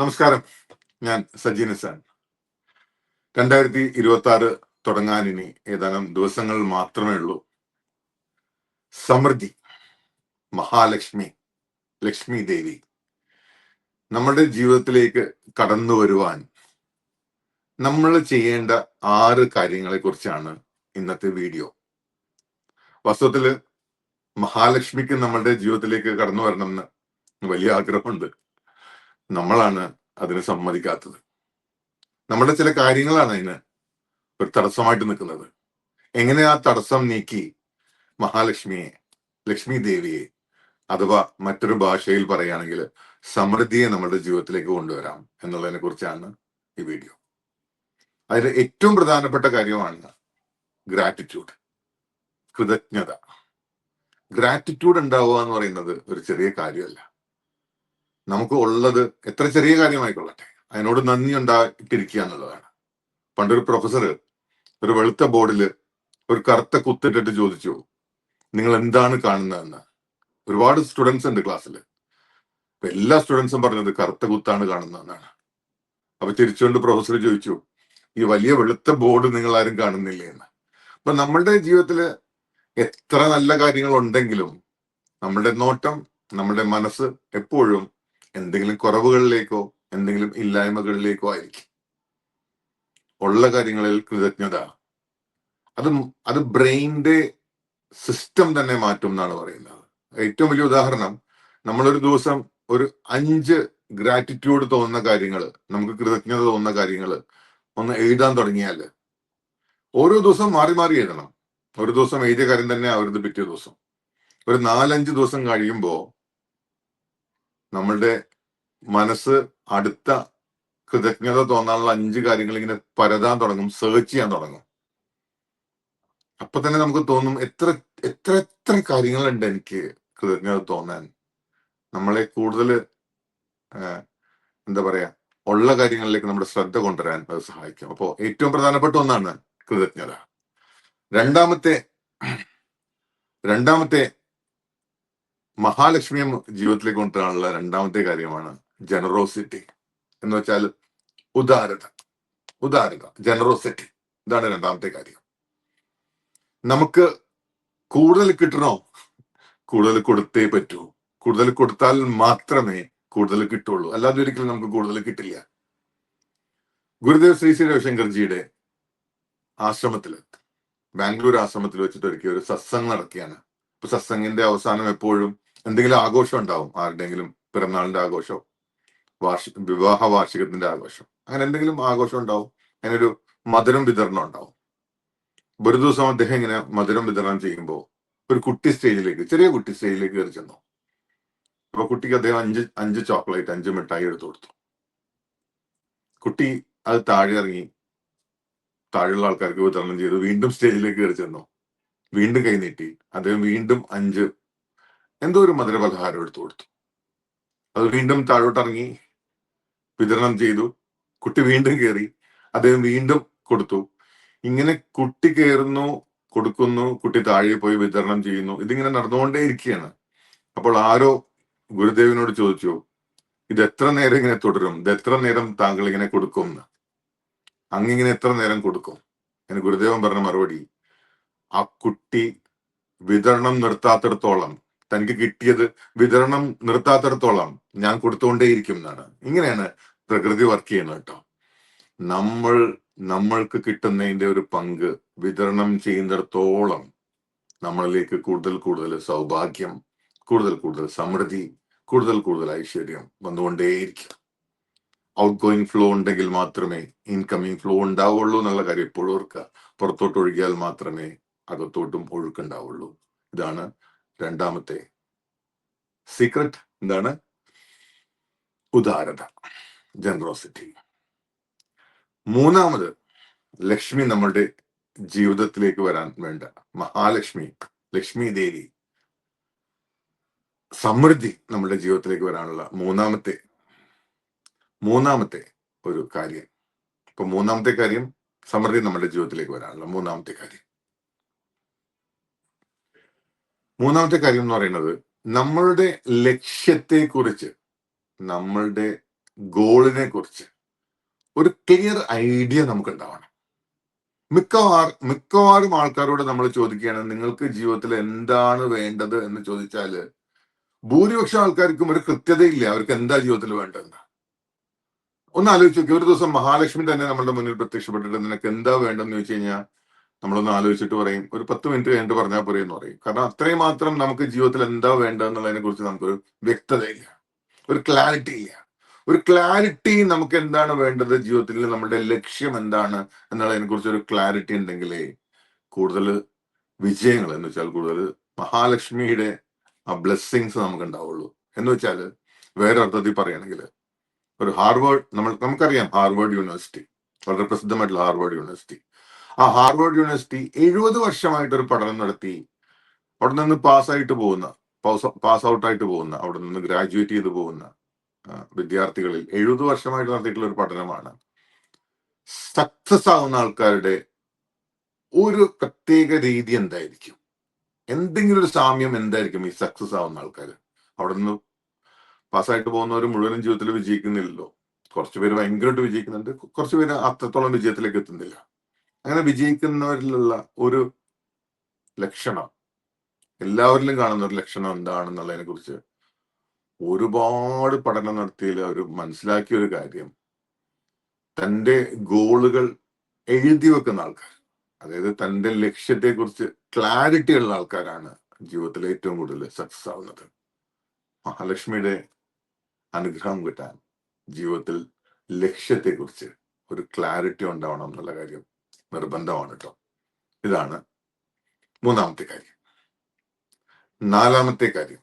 നമസ്കാരം. ഞാൻ സജീന നിസാൻ രണ്ടായിരത്തി ഇരുപത്തി ആറ് തുടങ്ങാൻ ഇനി ഏതാനും ദിവസങ്ങൾ മാത്രമേ ഉള്ളൂ. സമൃദ്ധി മഹാലക്ഷ്മി ലക്ഷ്മി ദേവി നമ്മുടെ ജീവിതത്തിലേക്ക് കടന്നു വരുവാൻ നമ്മൾ ചെയ്യേണ്ട ആറ് കാര്യങ്ങളെ കുറിച്ചാണ് ഇന്നത്തെ വീഡിയോ. വാസ്തവത്തിൽ മഹാലക്ഷ്മിക്ക് നമ്മളുടെ ജീവിതത്തിലേക്ക് കടന്നു വരണം എന്ന് വലിയ ആഗ്രഹമുണ്ട്. നമ്മളാണ് അതിന് സമ്മതിക്കാത്തത്. നമ്മുടെ ചില കാര്യങ്ങളാണ് അതിന് ഒരു തടസ്സമായിട്ട് നിൽക്കുന്നത്. എങ്ങനെ ആ തടസ്സം നീക്കി മഹാലക്ഷ്മിയെ ലക്ഷ്മി ദേവിയെ അഥവാ മറ്റൊരു ഭാഷയിൽ പറയുകയാണെങ്കിൽ സമൃദ്ധിയെ നമ്മുടെ ജീവിതത്തിലേക്ക് കൊണ്ടുവരാം എന്നുള്ളതിനെ കുറിച്ചാണ് ഈ വീഡിയോ. അതിൽ ഏറ്റവും പ്രധാനപ്പെട്ട കാര്യമാണ് ഗ്രാറ്റിറ്റ്യൂഡ് കൃതജ്ഞത. ഗ്രാറ്റിറ്റ്യൂഡ് ഉണ്ടാവുക എന്ന് പറയുന്നത് ഒരു ചെറിയ കാര്യമല്ല. നമുക്ക് ഉള്ളത് എത്ര ചെറിയ കാര്യമായിക്കൊള്ളട്ടെ. അതിനോട് നന്ദി ഉണ്ടായിട്ടിരിക്കുക എന്നുള്ളതാണ്. പണ്ടൊരു പ്രൊഫസർ ഒരു വെളുത്ത ബോർഡിൽ ഒരു കറുത്ത കുത്തിട്ടിട്ട് ചോദിച്ചു നിങ്ങൾ എന്താണ് കാണുന്നതെന്ന്? ഒരുപാട് സ്റ്റുഡൻസ് ഉണ്ട് ക്ലാസ്സിൽ അപ്പൊ എല്ലാ സ്റ്റുഡൻസും പറഞ്ഞത് കറുത്ത കുത്താണ് കാണുന്നതെന്നാണ്. അപ്പൊ തിരിച്ചുകൊണ്ട് പ്രൊഫസർ ചോദിച്ചു ഈ വലിയ വെളുത്ത ബോർഡ് നിങ്ങൾ ആരും കാണുന്നില്ലേ? എന്ന്. അപ്പൊ നമ്മളുടെ ജീവിതത്തിൽ എത്ര നല്ല കാര്യങ്ങൾ ഉണ്ടെങ്കിലും നമ്മളുടെ നോട്ടം നമ്മുടെ മനസ്സ് എപ്പോഴും എന്തെങ്കിലും കുറവുകളിലേക്കോ എന്തെങ്കിലും ഇല്ലായ്മകളിലേക്കോ ആയിരിക്കും. ഉള്ള കാര്യങ്ങളിൽ കൃതജ്ഞത. അത് അത് ബ്രെയിന്റെ സിസ്റ്റം തന്നെ മാറ്റും എന്നാണ് പറയുന്നത്. ഏറ്റവും വലിയ ഉദാഹരണം നമ്മളൊരു ദിവസം ഒരു അഞ്ച് ഗ്രാറ്റിറ്റ്യൂഡ് തോന്നുന്ന കാര്യങ്ങൾ നമുക്ക് കൃതജ്ഞത തോന്നുന്ന കാര്യങ്ങൾ ഒന്ന് എഴുതാൻ തുടങ്ങിയാൽ ഓരോ ദിവസം മാറി മാറി എഴുതണം. ഒരു ദിവസം എഴുതിയ കാര്യം തന്നെ ആവരുത് പിറ്റേ ദിവസം. ഒരു നാലഞ്ച് ദിവസം കഴിയുമ്പോൾ നമ്മളുടെ മനസ്സ് അടുത്ത കൃതജ്ഞത തോന്നാനുള്ള അഞ്ച് കാര്യങ്ങൾ ഇങ്ങനെ പരതാൻ തുടങ്ങും സെർച്ച് ചെയ്യാൻ തുടങ്ങും. അപ്പൊ തന്നെ നമുക്ക് തോന്നും എത്ര എത്ര എത്ര കാര്യങ്ങളുണ്ട് എനിക്ക് കൃതജ്ഞത തോന്നാൻ. നമ്മളെ കൂടുതൽ എന്താ പറയാ ഉള്ള കാര്യങ്ങളിലേക്ക് നമ്മുടെ ശ്രദ്ധ കൊണ്ടുവരാൻ അത് സഹായിക്കും. അപ്പോൾ ഏറ്റവും പ്രധാനപ്പെട്ട ഒന്നാണ് കൃതജ്ഞത. രണ്ടാമത്തെ രണ്ടാമത്തെ മഹാലക്ഷ്മിയെ ജീവിതത്തിലേക്ക് കൊണ്ടുവരാനുള്ള രണ്ടാമത്തെ കാര്യമാണ് ജനറോസിറ്റി. എന്ന് വെച്ചാൽ ഉദാരത. ഉദാരത ജനറോസിറ്റി. ഇതാണ് രണ്ടാമത്തെ കാര്യം. നമുക്ക് കൂടുതൽ കിട്ടണോ? കൂടുതൽ കൊടുത്തേ പറ്റൂ. കൂടുതൽ കൊടുത്താൽ മാത്രമേ കൂടുതൽ കിട്ടുള്ളൂ. അല്ലാതെ ഒരിക്കലും നമുക്ക് കൂടുതൽ കിട്ടില്ല. ഗുരുദേവ് ശ്രീ ശ്രീ രവിശങ്കർജിയുടെ ആശ്രമത്തിൽ ബാംഗ്ലൂർ ആശ്രമത്തിൽ വെച്ചിട്ട് ഒരുക്കിയ ഒരു സത്സംഗ് നടക്കുകയാണ്. ഇപ്പൊ സത്സംഗിന്റെ അവസാനം എപ്പോഴും എന്തെങ്കിലും ആഘോഷം ഉണ്ടാവും ആരുടെയെങ്കിലും പിറന്നാളിന്റെ ആഘോഷം വാർഷി വിവാഹ വാർഷികത്തിന്റെ ആഘോഷം അങ്ങനെ എന്തെങ്കിലും ആഘോഷം ഉണ്ടാവും അതിനൊരു മധുരം വിതരണം ഉണ്ടാവും. ഒരു ദിവസം അദ്ദേഹം ഇങ്ങനെ മധുരം വിതരണം ചെയ്യുമ്പോൾ ഒരു കുട്ടി സ്റ്റേജിലേക്ക് ചെറിയ കുട്ടി സ്റ്റേജിലേക്ക് കയറി ചെന്നു. അപ്പൊ കുട്ടിക്ക് അദ്ദേഹം അഞ്ച് അഞ്ച് ചോക്ലേറ്റ് അഞ്ച് മിഠായി എടുത്തു കൊടുത്തു. കുട്ടി അത് താഴെ ഇറങ്ങി താഴെയുള്ള ആൾക്കാർക്ക് വിതരണം ചെയ്തു വീണ്ടും സ്റ്റേജിലേക്ക് കയറി ചെന്നു. വീണ്ടും കൈ നീട്ടി അദ്ദേഹം വീണ്ടും അഞ്ച് എന്തോ ഒരു മധുരപലഹാരം എടുത്തു കൊടുത്തു. അത് വീണ്ടും താഴോട്ടിറങ്ങി വിതരണം ചെയ്തു. കുട്ടി വീണ്ടും കയറി അദ്ദേഹം വീണ്ടും കൊടുത്തു. ഇങ്ങനെ കുട്ടി കയറുന്നു കൊടുക്കുന്നു കുട്ടി താഴെ പോയി വിതരണം ചെയ്യുന്നു. ഇതിങ്ങനെ നടന്നുകൊണ്ടേ ഇരിക്കുകയാണ്. അപ്പോൾ ആരോ ഗുരുദേവനോട് ചോദിച്ചു ഇത് എത്ര നേരം ഇങ്ങനെ തുടരും? ഇത് എത്ര നേരം താങ്കൾ ഇങ്ങനെ കൊടുക്കും എന്ന്? അങ്ങിങ്ങനെ എത്ര നേരം കൊടുക്കും? എന്ന് ഗുരുദേവൻ പറഞ്ഞ മറുപടി ആ കുട്ടി വിതരണം നിർത്താത്തിടത്തോളം തനിക്ക് കിട്ടിയത് വിതരണം നിർത്താത്തിടത്തോളം ഞാൻ കൊടുത്തുകൊണ്ടേയിരിക്കും എന്നാണ്. ഇങ്ങനെയാണ് പ്രകൃതി വർക്ക് ചെയ്യുന്നത് കേട്ടോ. നമ്മൾ നമ്മൾക്ക് കിട്ടുന്നതിന്റെ ഒരു പങ്ക് വിതരണം ചെയ്യുന്നിടത്തോളം നമ്മളിലേക്ക് കൂടുതൽ കൂടുതൽ സൗഭാഗ്യം കൂടുതൽ കൂടുതൽ സമൃദ്ധി കൂടുതൽ കൂടുതൽ ഐശ്വര്യം വന്നുകൊണ്ടേയിരിക്കും. ഔട്ട് ഗോയിങ് ഫ്ലോ ഉണ്ടെങ്കിൽ മാത്രമേ ഇൻകമ്മിങ് ഫ്ലോ ഉണ്ടാവുള്ളൂ എന്നുള്ള കാര്യം എപ്പോഴും ഓർക്കുക. പുറത്തോട്ട് ഒഴുകിയാൽ മാത്രമേ അകത്തോട്ടും ഒഴുക്കുണ്ടാവുള്ളൂ ഇതാണ് രണ്ടാമത്തെ. സീക്രട്ട് എന്താണ്? ഉദാരത. ജനറോസിറ്റി മൂന്നാമത് ലക്ഷ്മി നമ്മളുടെ ജീവിതത്തിലേക്ക് വരാൻ വേണ്ട. മഹാലക്ഷ്മി ലക്ഷ്മി ദേവി. സമൃദ്ധി നമ്മുടെ ജീവിതത്തിലേക്ക് വരാനുള്ള മൂന്നാമത്തെ മൂന്നാമത്തെ ഒരു കാര്യം. ഇപ്പൊ മൂന്നാമത്തെ കാര്യം സമൃദ്ധി നമ്മുടെ ജീവിതത്തിലേക്ക് വരാനുള്ള മൂന്നാമത്തെ കാര്യം. മൂന്നാമത്തെ കാര്യം എന്ന് പറയുന്നത് നമ്മളുടെ ലക്ഷ്യത്തെ കുറിച്ച് നമ്മളുടെ ഗോളിനെ കുറിച്ച് ഒരു ക്ലിയർ ഐഡിയ നമുക്ക് ഉണ്ടാവണം മിക്കവാറും മിക്കവാറും ആൾക്കാരോട് നമ്മൾ ചോദിക്കുകയാണ് നിങ്ങൾക്ക് ജീവിതത്തിൽ എന്താണ് വേണ്ടത്? എന്ന് ചോദിച്ചാൽ ഭൂരിപക്ഷം ആൾക്കാർക്കും ഒരു കൃത്യതയില്ല അവർക്ക് എന്താ ജീവിതത്തിൽ വേണ്ടതെന്ന്. ഒന്ന് ആലോചിച്ച് നോക്കി ഒരു ദിവസം മഹാലക്ഷ്മി തന്നെ നമ്മളുടെ മുന്നിൽ പ്രത്യക്ഷപ്പെട്ടിട്ട് നിനക്ക് എന്താ വേണ്ടെന്ന് ചോദിച്ചു കഴിഞ്ഞാൽ നമ്മളൊന്ന് ആലോചിച്ചിട്ട് പറയും. ഒരു പത്ത് മിനിറ്റ് കഴിഞ്ഞിട്ട് പറഞ്ഞാൽ പോരെ എന്ന് പറയും. കാരണം അത്രയും മാത്രം നമുക്ക് ജീവിതത്തിൽ എന്താ വേണ്ടതെന്നുള്ളതിനെ കുറിച്ച് നമുക്കൊരു വ്യക്തതയില്ല ഒരു ക്ലാരിറ്റി ഇല്ല. ഒരു ക്ലാരിറ്റി നമുക്ക് എന്താണ് വേണ്ടത് ജീവിതത്തിൽ? നമ്മുടെ ലക്ഷ്യം എന്താണ് എന്നുള്ളതിനെ കുറിച്ച് ഒരു ക്ലാരിറ്റി ഉണ്ടെങ്കിലേ കൂടുതൽ വിജയങ്ങൾ എന്ന് വെച്ചാൽ കൂടുതൽ മഹാലക്ഷ്മിയുടെ ആ ബ്ലെസ്സിങ്സ് നമുക്ക് ഉണ്ടാവുള്ളൂ എന്ന് വെച്ചാൽ വേറെ അർത്ഥത്തിൽ പറയുകയാണെങ്കിൽ ഒരു ഹാർവേഡ് നമ്മൾ നമുക്കറിയാം ഹാർവേഡ് യൂണിവേഴ്സിറ്റി. വളരെ പ്രസിദ്ധമായിട്ടുള്ള ഹാർവേഡ് യൂണിവേഴ്സിറ്റി. ആ ഹാർവേഡ് യൂണിവേഴ്സിറ്റി എഴുപത് വർഷമായിട്ട് ഒരു പഠനം നടത്തി. അവിടെ നിന്ന് പാസ്സായിട്ട് പോകുന്ന പാസ് ഔട്ട് ആയിട്ട് പോകുന്ന അവിടെ നിന്ന് ഗ്രാജുവേറ്റ് ചെയ്ത് പോകുന്ന വിദ്യാർത്ഥികളിൽ എഴുപത് വർഷമായിട്ട് നടത്തിയിട്ടുള്ള ഒരു പഠനമാണ്. സക്സസ് ആവുന്ന ആൾക്കാരുടെ ഒരു പ്രത്യേക രീതി എന്തായിരിക്കും? എന്തെങ്കിലും ഒരു സാമ്യം എന്തായിരിക്കും ഈ സക്സസ് ആവുന്ന ആൾക്കാർ? അവിടെ നിന്ന് പാസ്സായിട്ട് പോകുന്നവർ മുഴുവനും ജീവിതത്തിൽ വിജയിക്കുന്നില്ലല്ലോ. കുറച്ചുപേര് ഭയങ്കരമായിട്ട് വിജയിക്കുന്നുണ്ട്. കുറച്ചുപേര് അത്രത്തോളം വിജയത്തിലേക്ക് എത്തുന്നില്ല. അങ്ങനെ വിജയിക്കുന്നവരിലുള്ള ഒരു ലക്ഷണം എല്ലാവരിലും കാണുന്ന ഒരു ലക്ഷണം എന്താണെന്നുള്ളതിനെ കുറിച്ച് ഒരുപാട് പഠനം നടത്തിയതിൽ അവർ മനസ്സിലാക്കിയ ഒരു കാര്യം തന്റെ ഗോളുകൾ എഴുതി വെക്കുന്ന ആൾക്കാർ അതായത് തന്റെ ലക്ഷ്യത്തെ കുറിച്ച് ക്ലാരിറ്റി ഉള്ള ആൾക്കാരാണ് ജീവിതത്തിൽ ഏറ്റവും കൂടുതൽ സക്സസ് ആവുന്നത്. മഹാലക്ഷ്മിയുടെ അനുഗ്രഹം കിട്ടാൻ ജീവിതത്തിൽ ലക്ഷ്യത്തെക്കുറിച്ച് ഒരു ക്ലാരിറ്റി ഉണ്ടാവണം എന്നുള്ള കാര്യം നിർബന്ധമാണ് കേട്ടോ ഇതാണ് മൂന്നാമത്തെ കാര്യം. നാലാമത്തെ കാര്യം.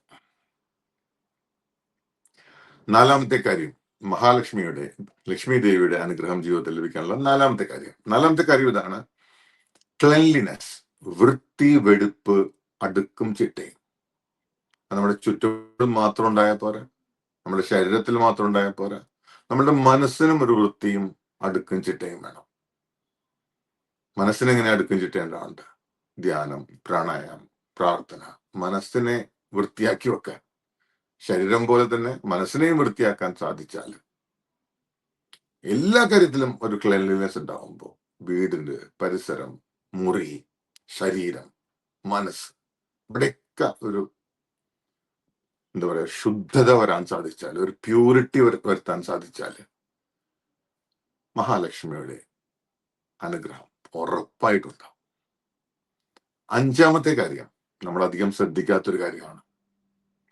നാലാമത്തെ കാര്യം മഹാലക്ഷ്മിയുടെ ലക്ഷ്മി ദേവിയുടെ അനുഗ്രഹം ജീവിതത്തിൽ ലഭിക്കാനുള്ള നാലാമത്തെ കാര്യം. നാലാമത്തെ കാര്യം ഇതാണ് ക്ലെൻലിനെസ് വൃത്തി വെടുപ്പ് അടുക്കും ചിട്ടയും നമ്മുടെ ചുറ്റും മാത്രം ഉണ്ടായാൽ പോരാ. നമ്മുടെ ശരീരത്തിൽ മാത്രം ഉണ്ടായാൽ പോരാ. നമ്മുടെ മനസ്സിനും ഒരു വൃത്തിയും അടുക്കും ചിട്ടയും വേണം. മനസ്സിനെങ്ങനെ അടുക്കും ചിട്ടേണ്ടതുണ്ട് ധ്യാനം പ്രാണായാമം പ്രാർത്ഥന. മനസ്സിനെ വൃത്തിയാക്കി വെക്കാൻ. ശരീരം പോലെ തന്നെ മനസ്സിനെയും വൃത്തിയാക്കാൻ സാധിച്ചാൽ എല്ലാ കാര്യത്തിലും ഒരു ക്ലെൻലിനെസ് ഉണ്ടാവുമ്പോൾ വീടിന്റെ പരിസരം മുറി ശരീരം മനസ്സ് ഇവിടെയൊക്കെ ഒരു എന്താ പറയാ ശുദ്ധത വരാൻ സാധിച്ചാൽ ഒരു പ്യൂരിറ്റി വരുത്താൻ സാധിച്ചാൽ മഹാലക്ഷ്മിയുടെ അനുഗ്രഹം. ഉറപ്പായിട്ടുണ്ടാവും. അഞ്ചാമത്തെ കാര്യം നമ്മൾ അധികം ശ്രദ്ധിക്കാത്തൊരു കാര്യമാണ്.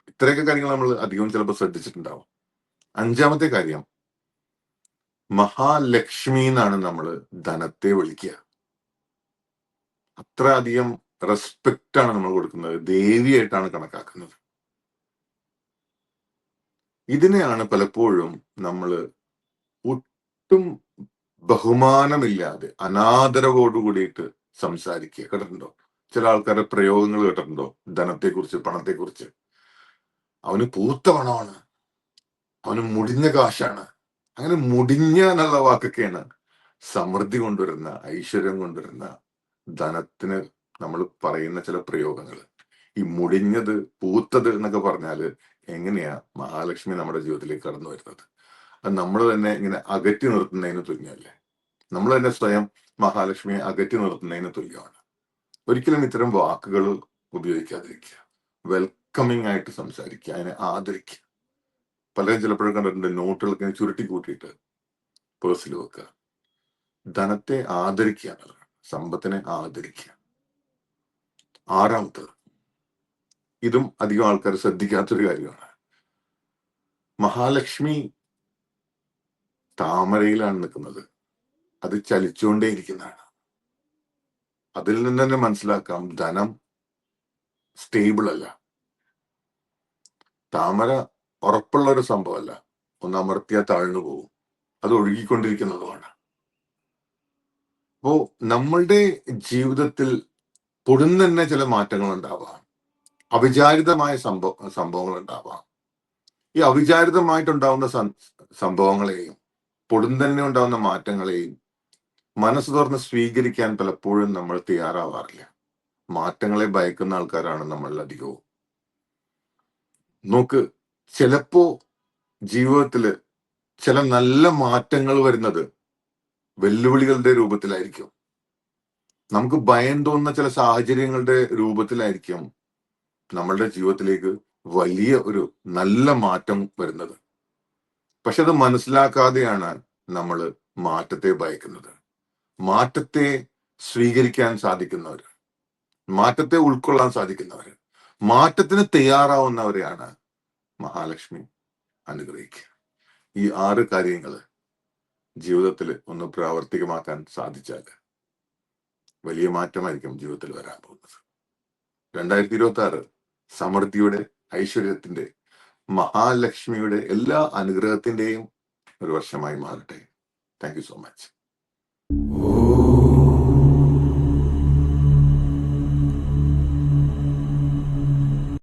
ഇത്രയൊക്കെ കാര്യങ്ങൾ നമ്മൾ അധികം ചിലപ്പോൾ ശ്രദ്ധിച്ചിട്ടുണ്ടാവും. അഞ്ചാമത്തെ കാര്യം മഹാലക്ഷ്മി എന്നാണ് നമ്മൾ ധനത്തെ വിളിക്കുക. അത്ര അധികം റെസ്പെക്റ്റ് ആണ് നമ്മൾ കൊടുക്കുന്നത്. ദേവിയായിട്ടാണ് കണക്കാക്കുന്നത്. ഇതിനെയാണ് പലപ്പോഴും നമ്മൾ ഒട്ടും ബഹുമാനമില്ലാതെ അനാദരവോട് കൂടിയിട്ട് സംസാരിക്കുക. കേട്ടിട്ടുണ്ടോ? ചില ആൾക്കാരുടെ പ്രയോഗങ്ങൾ കേട്ടിട്ടുണ്ടോ? ധനത്തെക്കുറിച്ച് പണത്തെക്കുറിച്ച്. അവന് പൂത്ത പണമാണ്. അവന് മുടിഞ്ഞ കാശാണ്. അങ്ങനെ മുടിഞ്ഞ എന്നുള്ള വാക്കൊക്കെയാണ് സമൃദ്ധി കൊണ്ടുവരുന്ന ഐശ്വര്യം കൊണ്ടുവരുന്ന ധനത്തിന് നമ്മൾ പറയുന്ന ചില പ്രയോഗങ്ങൾ. ഈ മുടിഞ്ഞത് പൂത്തത് എന്നൊക്കെ പറഞ്ഞാൽ എങ്ങനെയാ മഹാലക്ഷ്മി നമ്മുടെ ജീവിതത്തിലേക്ക് കടന്നു വരുന്നത്? അത് നമ്മൾ തന്നെ ഇങ്ങനെ അകറ്റി നിർത്തുന്നതിന് തുല്യമല്ലേ? നമ്മൾ തന്നെ സ്വയം മഹാലക്ഷ്മിയെ അകറ്റി നിർത്തുന്നതിന് തുല്യമാണ്. ഒരിക്കലും ഇത്തരം വാക്കുകൾ ഉപയോഗിക്കാതിരിക്കുക. വെൽക്കമിങ് ആയിട്ട് സംസാരിക്കുക അതിനെ ആദരിക്കുക. പലരും ചിലപ്പോഴും കണ്ടിട്ടുണ്ട് നോട്ടുകളൊക്കെ ചുരുട്ടി കൂട്ടിയിട്ട് പേഴ്സിൽ വെക്കുക. ധനത്തെ ആദരിക്കുക സമ്പത്തിനെ ആദരിക്കുക. ആറാമത്തത് ഇതും അധികം ആൾക്കാർ ശ്രദ്ധിക്കാത്തൊരു കാര്യമാണ്. മഹാലക്ഷ്മി താമരയിലാണ് നിൽക്കുന്നത്. അത് ചലിച്ചുകൊണ്ടേയിരിക്കുന്നതാണ് അതിൽ നിന്ന് തന്നെ മനസ്സിലാക്കാം ധനം സ്റ്റേബിൾ അല്ല. താമര ഉറപ്പുള്ള ഒരു സംഭവമല്ല. ഒന്ന് അമർത്തിയാൽ താഴ്ന്നു പോകും. അത് ഒഴുകിക്കൊണ്ടിരിക്കുന്നതുമാണ്. അപ്പോ നമ്മളുടെ ജീവിതത്തിൽ പൊടുന്ന് തന്നെ ചില മാറ്റങ്ങൾ ഉണ്ടാവാം അവിചാരിതമായ സംഭവ സംഭവങ്ങൾ ഉണ്ടാവാം ഈ അവിചാരിതമായിട്ടുണ്ടാവുന്ന സംഭവങ്ങളെയും പൊടുന്ന് തന്നെ ഉണ്ടാവുന്ന മാറ്റങ്ങളെയും മനസ്സ് തുറന്ന് സ്വീകരിക്കാൻ പലപ്പോഴും നമ്മൾ തയ്യാറാവാറില്ല. മാറ്റങ്ങളെ ഭയക്കുന്ന ആൾക്കാരാണ് നമ്മളിൽ അധികവും. നോക്ക് ചിലപ്പോ ജീവിതത്തിൽ ചില നല്ല മാറ്റങ്ങൾ വരുന്നത് വെല്ലുവിളികളുടെ രൂപത്തിലായിരിക്കും. നമുക്ക് ഭയം തോന്നുന്ന ചില സാഹചര്യങ്ങളുടെ രൂപത്തിലായിരിക്കും നമ്മളുടെ ജീവിതത്തിലേക്ക് വലിയ ഒരു നല്ല മാറ്റം വരുന്നത്. പക്ഷെ അത് മനസ്സിലാക്കാതെയാണ് നമ്മൾ മാറ്റത്തെ ഭയക്കുന്നത്. മാറ്റത്തെ സ്വീകരിക്കാൻ സാധിക്കുന്നവർ മാറ്റത്തെ ഉൾക്കൊള്ളാൻ സാധിക്കുന്നവർ മാറ്റത്തിന് തയ്യാറാവുന്നവരെയാണ് മഹാലക്ഷ്മി അനുഗ്രഹിക്കുക. ഈ ആറ് കാര്യങ്ങൾ ജീവിതത്തിൽ ഒന്ന് പ്രാവർത്തികമാക്കാൻ സാധിച്ചാൽ വലിയ മാറ്റമായിരിക്കും ജീവിതത്തിൽ വരാൻ പോകുന്നത്. രണ്ടായിരത്തി ഇരുപത്തി ആറ് സമൃദ്ധിയുടെ ഐശ്വര്യത്തിന്റെ മഹാലക്ഷ്മിയുടെ എല്ലാ അനുഗ്രഹത്തിന്റെയും ഒരു വർഷമായി മാറട്ടെ. Thank you so much